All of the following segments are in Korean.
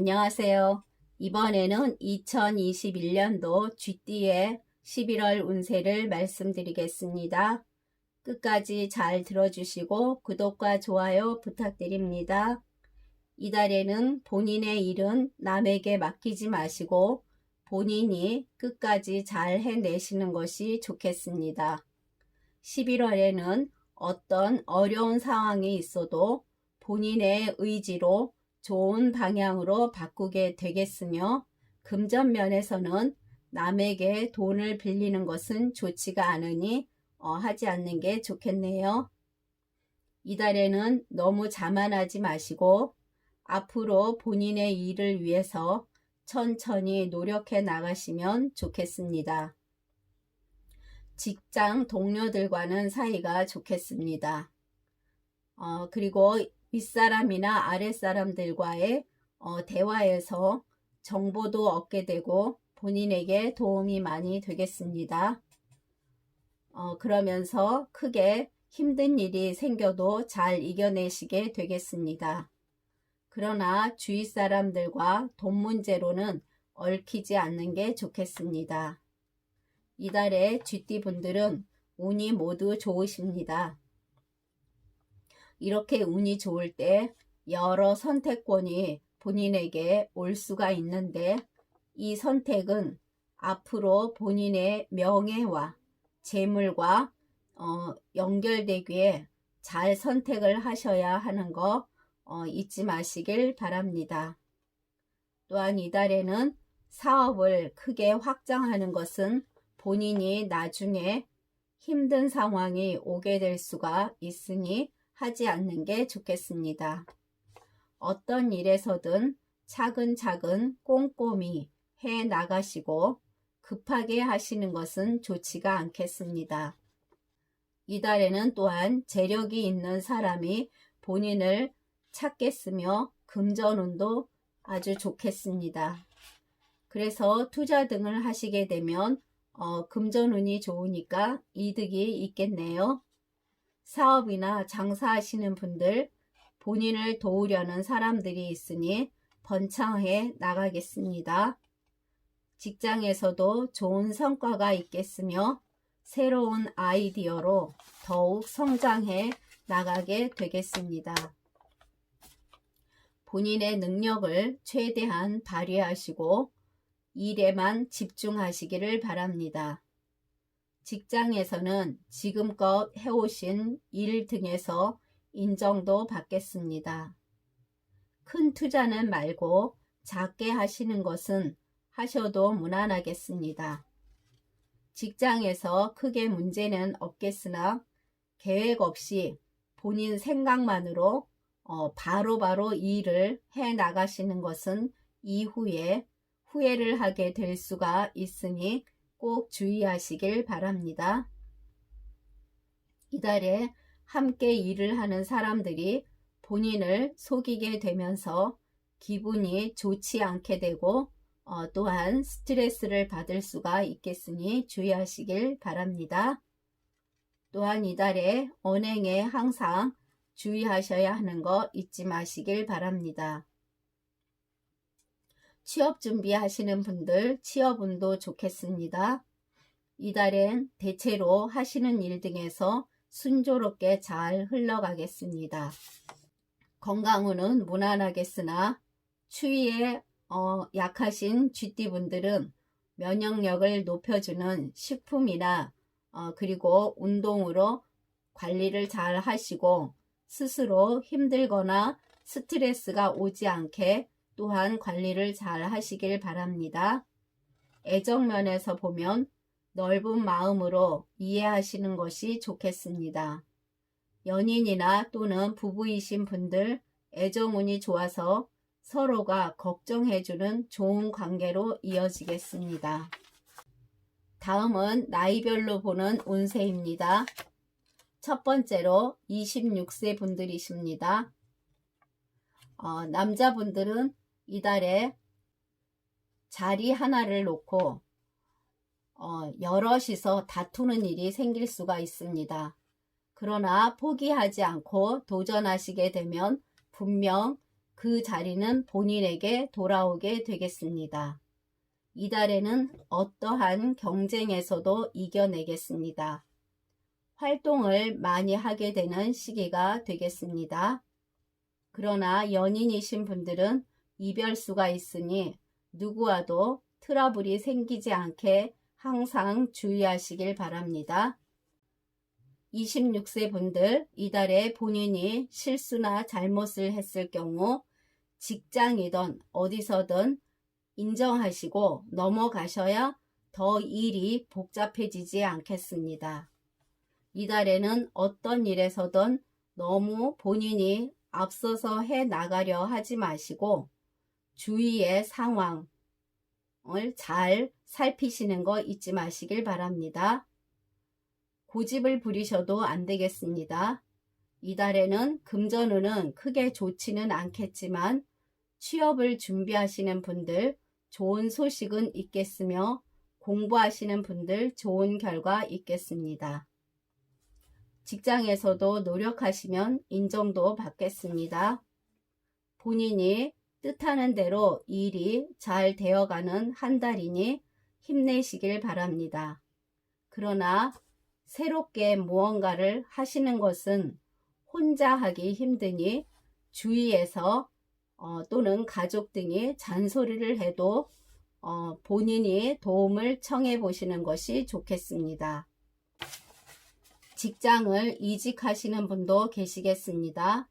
안녕하세요. 이번에는 2021년도 쥐띠의 11월 운세를 말씀드리겠습니다. 끝까지 잘 들어주시고 구독과 좋아요 부탁드립니다. 이달에는 본인의 일은 남에게 맡기지 마시고 본인이 끝까지 잘 해내시는 것이 좋겠습니다. 11월에는 어떤 어려운 상황이 있어도 본인의 의지로 좋은 방향으로 바꾸게 되겠으며 금전 면에서는 남에게 돈을 빌리는 것은 좋지가 않으니 어, 하지 않는 게 좋겠네요. 이달에는 너무 자만하지 마시고 앞으로 본인의 일을 위해서 천천히 노력해 나가시면 좋겠습니다. 직장 동료들과는 사이가 좋겠습니다. 어, 그리고 윗사람이나 아랫사람들과의 어, 대화에서 정보도 얻게 되고 본인에게 도움이 많이 되겠습니다. 어, 그러면서 크게 힘든 일이 생겨도 잘 이겨내시게 되겠습니다. 그러나 주위 사람들과 돈 문제로는 얽히지 않는 게 좋겠습니다. 이달의 쥐띠 분들은 운이 모두 좋으십니다. 이렇게 운이 좋을 때 여러 선택권이 본인에게 올 수가 있는데 이 선택은 앞으로 본인의 명예와 재물과 어, 연결되기에 잘 선택을 하셔야 하는 거 어, 잊지 마시길 바랍니다. 또한 이달에는 사업을 크게 확장하는 것은 본인이 나중에 힘든 상황이 오게 될 수가 있으니 하지 않는 게 좋겠습니다. 어떤 일에서든 차근차근 꼼꼼히 해 나가시고 급하게 하시는 것은 좋지가 않겠습니다. 이달에는 또한 재력이 있는 사람이 본인을 찾겠으며 금전운도 아주 좋겠습니다. 그래서 투자 등을 하시게 되면 어, 금전운이 좋으니까 이득이 있겠네요. 사업이나 장사하시는 분들 본인을 도우려는 사람들이 있으니 번창해 나가겠습니다. 직장에서도 좋은 성과가 있겠으며 새로운 아이디어로 더욱 성장해 나가게 되겠습니다. 본인의 능력을 최대한 발휘하시고 일에만 집중하시기를 바랍니다. 직장에서는 지금껏 해오신 일 등에서 인정도 받겠습니다. 큰 투자는 말고 작게 하시는 것은 하셔도 무난하겠습니다. 직장에서 크게 문제는 없겠으나 계획 없이 본인 생각만으로 어, 바로바로 바로 일을 해 나가시는 것은 이후에 후회를 하게 될 수가 있으니 꼭 주의하시길 바랍니다. 이달에 함께 일을 하는 사람들이 본인을 속이게 되면서 기분이 좋지 않게 되고 어, 또한 스트레스를 받을 수가 있겠으니 주의하시길 바랍니다. 또한 이달에 언행에 항상 주의하셔야 하는 거 잊지 마시길 바랍니다. 취업 준비하시는 분들 취업운도 좋겠습니다. 이달엔 대체로 하시는 일 등에서 순조롭게 잘 흘러가겠습니다. 건강운은 무난하겠으나 추위에 어, 약하신 쥐띠분들은 면역력을 높여주는 식품이나 어, 그리고 운동으로 관리를 잘 하시고 스스로 힘들거나 스트레스가 오지 않게 또한 관리를 잘 하시길 바랍니다. 애정면에서 보면 넓은 마음으로 이해하시는 것이 좋겠습니다. 연인이나 또는 부부이신 분들 애정운이 좋아서 서로가 걱정해주는 좋은 관계로 이어지겠습니다. 다음은 나이별로 보는 운세입니다. 첫 번째로 26세 분들이십니다. 어, 남자분들은 이달에 자리 하나를 놓고 어, 여럿이서 다투는 일이 생길 수가 있습니다. 그러나 포기하지 않고 도전하시게 되면 분명 그 자리는 본인에게 돌아오게 되겠습니다. 이달에는 어떠한 경쟁에서도 이겨내겠습니다. 활동을 많이 하게 되는 시기가 되겠습니다. 그러나 연인이신 분들은 이별수가 있으니 누구와도 트러블이 생기지 않게 항상 주의하시길 바랍니다. 26세 분들 이달에 본인이 실수나 잘못을 했을 경우 직장이든 어디서든 인정하시고 넘어가셔야 더 일이 복잡해지지 않겠습니다. 이달에는 어떤 일에서든 너무 본인이 앞서서 해 나가려 하지 마시고 주위의 상황을 잘 살피시는 거 잊지 마시길 바랍니다. 고집을 부리셔도 안 되겠습니다. 이달에는 금전운은 크게 좋지는 않겠지만 취업을 준비하시는 분들 좋은 소식은 있겠으며 공부하시는 분들 좋은 결과 있겠습니다. 직장에서도 노력하시면 인정도 받겠습니다. 본인이 뜻하는 대로 일이 잘 되어가는 한 달이니 힘내시길 바랍니다. 그러나 새롭게 무언가를 하시는 것은 혼자 하기 힘드니 주위에서 어, 또는 가족 등이 잔소리를 해도 어, 본인이 도움을 청해 보시는 것이 좋겠습니다. 직장을 이직하시는 분도 계시겠습니다.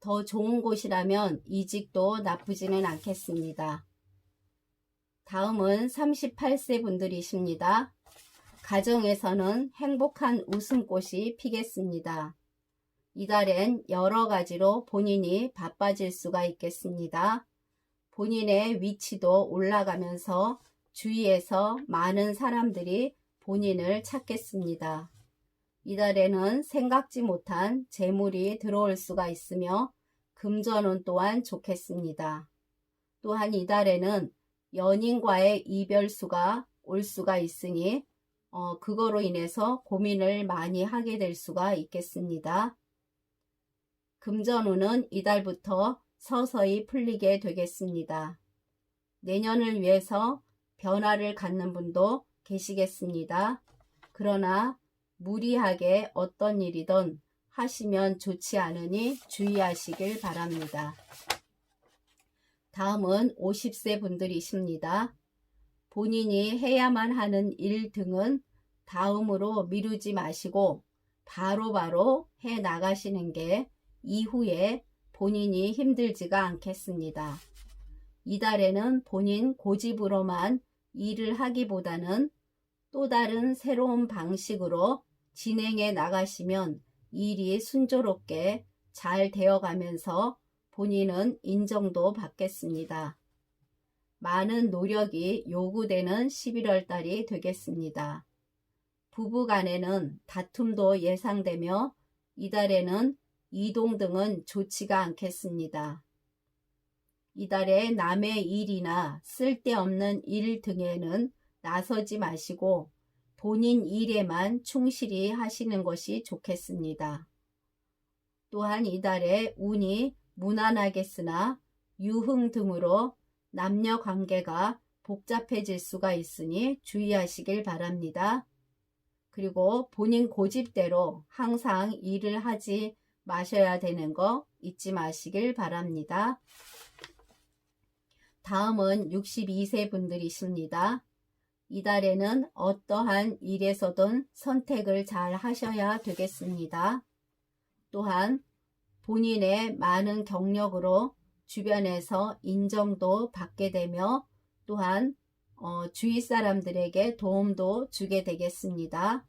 더 좋은 곳이라면 이직도 나쁘지는 않겠습니다. 다음은 38세 분들이십니다. 가정에서는 행복한 웃음꽃이 피겠습니다. 이달엔 여러 가지로 본인이 바빠질 수가 있겠습니다. 본인의 위치도 올라가면서 주위에서 많은 사람들이 본인을 찾겠습니다. 이달에는 생각지 못한 재물이 들어올 수가 있으며 금전운 또한 좋겠습니다. 또한 이달에는 연인과의 이별수가 올 수가 있으니 어, 그거로 인해서 고민을 많이 하게 될 수가 있겠습니다. 금전운은 이달부터 서서히 풀리게 되겠습니다. 내년을 위해서 변화를 갖는 분도 계시겠습니다. 그러나 무리하게 어떤 일이든 하시면 좋지 않으니 주의하시길 바랍니다. 다음은 50세 분들이십니다. 본인이 해야만 하는 일 등은 다음으로 미루지 마시고 바로바로 바로 해 나가시는 게 이후에 본인이 힘들지가 않겠습니다. 이달에는 본인 고집으로만 일을 하기보다는 또 다른 새로운 방식으로 진행해 나가시면 일이 순조롭게 잘 되어가면서 본인은 인정도 받겠습니다. 많은 노력이 요구되는 11월 달이 되겠습니다. 부부 간에는 다툼도 예상되며 이달에는 이동 등은 좋지가 않겠습니다. 이달에 남의 일이나 쓸데없는 일 등에는 나서지 마시고 본인 일에만 충실히 하시는 것이 좋겠습니다. 또한 이달에 운이 무난하겠으나 유흥 등으로 남녀 관계가 복잡해질 수가 있으니 주의하시길 바랍니다. 그리고 본인 고집대로 항상 일을 하지 마셔야 되는 거 잊지 마시길 바랍니다. 다음은 62세 분들이십니다. 이달에는 어떠한 일에서든 선택을 잘 하셔야 되겠습니다. 또한 본인의 많은 경력으로 주변에서 인정도 받게 되며 또한 어, 주위 사람들에게 도움도 주게 되겠습니다.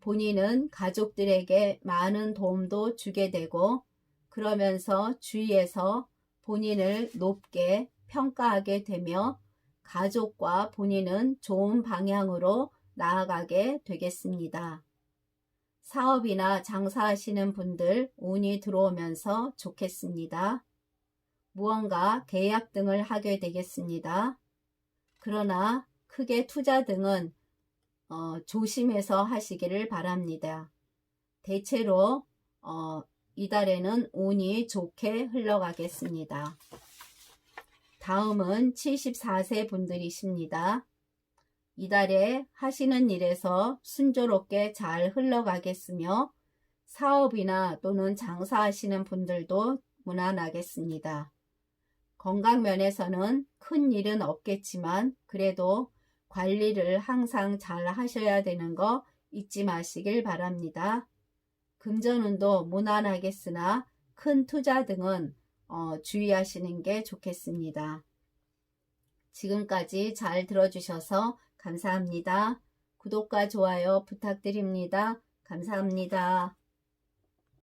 본인은 가족들에게 많은 도움도 주게 되고 그러면서 주위에서 본인을 높게 평가하게 되며 가족과 본인은 좋은 방향으로 나아가게 되겠습니다. 사업이나 장사하시는 분들 운이 들어오면서 좋겠습니다. 무언가 계약 등을 하게 되겠습니다. 그러나 크게 투자 등은 어, 조심해서 하시기를 바랍니다. 대체로 어, 이달에는 운이 좋게 흘러가겠습니다. 다음은 74세 분들이십니다. 이달에 하시는 일에서 순조롭게 잘 흘러가겠으며 사업이나 또는 장사하시는 분들도 무난하겠습니다. 건강 면에서는 큰 일은 없겠지만 그래도 관리를 항상 잘 하셔야 되는 거 잊지 마시길 바랍니다. 금전운도 무난하겠으나 큰 투자 등은 어, 주의하시는 게 좋겠습니다. 지금까지 잘 들어주셔서 감사합니다. 구독과 좋아요 부탁드립니다. 감사합니다.